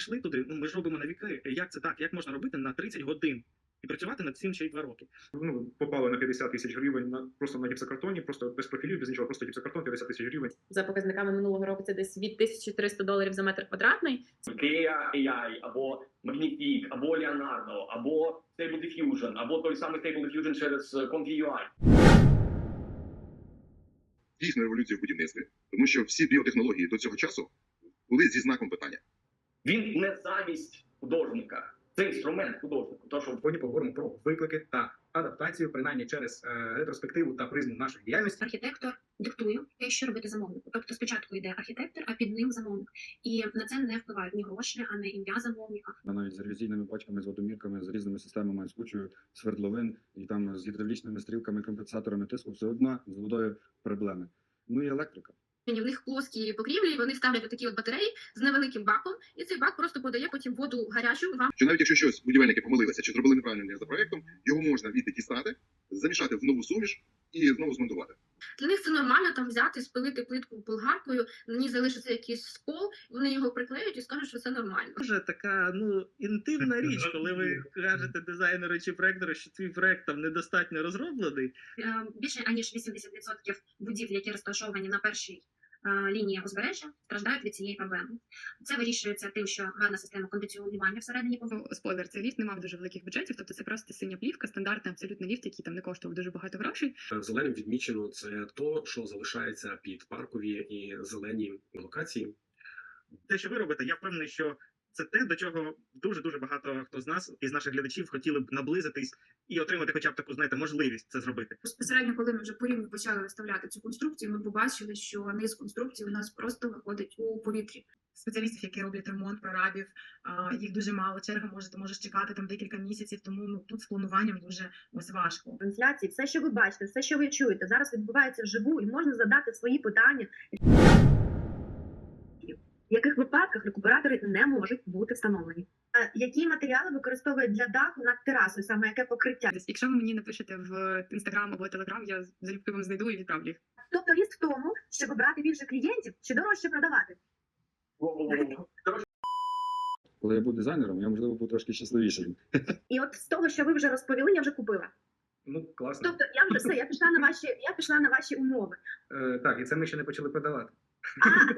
Пішли туди, ну ми ж робимо на віки. Як це так? Як можна робити на 30 годин і працювати над цим ще й 2 роки? Ну, попали на 50 тисяч гривень на просто на гіпсокартоні, просто без профілів, без нічого, просто гіпсокартон 50 тисяч гривень. За показниками минулого року це десь від 1300 доларів за метр квадратний. Ikea AI, або Magnifique, або Leonardo, або Stable Diffusion, або той самий Stable Diffusion через е, Config.ui. дійсно революцію в будівництві, тому що всі біотехнології до цього часу були зі знаком питання. Він не замість художника, це інструмент художника. То, що Сьогодні поговоримо про виклики та адаптацію, принаймні через е, ретроспективу та призму нашої діяльності. архітектор диктує, те, що робити замовнику. Тобто спочатку йде архітектор, а під ним замовник. І на це не впливають ні гроші, а не ім'я замовника. Я навіть з ревізійними бачками, з водомірками, з різними системами з кучою свердловин і там з гідравлічними стрілками, компенсаторами тиску, все одно з водою проблеми. Ну і електрика. В них плоскі покрівлі, вони ставлять такі от батареї з невеликим баком, і цей бак просто подає потім воду гарячу вам. Що навіть якщо щось будівельники помилилися чи зробили неправильно за проектом, його можна відти дістати, замішати в нову суміш і знову змонтувати. Для них це нормально там взяти, спилити плитку болгаркою, на ній залишиться якийсь скол, вони його приклеють і скажуть, що це нормально. Дуже така ну інтимна річ, коли ви кажете дизайнеру чи проектору, що твій проект там недостатньо розроблений. Е, Більше аніж 80% будівель, які розташовані на першій е, лінії узбережжя, страждають від цієї проблеми. Це вирішується тим, що гарна система кондиціонування всередині Ну, спойлер, цей ліфт не мав дуже великих бюджетів, тобто це просто синя плівка, стандартний абсолютно ліфт, який там не коштував дуже багато грошей. Зеленим відмічено це то, що залишається під паркові і зелені локації. Те, що ви робите, я впевнений, що це те, до чого дуже дуже багато хто з нас із наших глядачів хотіли б наблизитись і отримати, хоча б таку, знаєте, можливість це зробити. Безпосередньо, коли ми вже по рівню почали виставляти цю конструкцію, ми побачили, що низ конструкції у нас просто виходить у повітрі. Спеціалістів, які роблять ремонт, прорабів, їх дуже мало. Черга може ти можеш чекати там декілька місяців, тому ну тут з плануванням дуже ось важко. трансляції, все, що ви бачите, все, що ви чуєте, зараз відбувається вживу, і можна задати свої питання. В яких випадках рекуператори не можуть бути встановлені? Е, Які матеріали використовують для даху над терасою, саме яке покриття? Тобто, Якщо ви мені напишете в інстаграм або телеграм, я залюбки вам знайду і відправлю їх. Тобто ріст в тому, щоб брати більше клієнтів чи дорожче продавати. Коли я був дизайнером, я можливо був трошки щасливішим. І от з того, що ви вже розповіли, я вже купила. Ну класно. Тобто я вже все, я пішла на ваші, я пішла на ваші умови. Е, так, і це ми ще не почали продавати. А,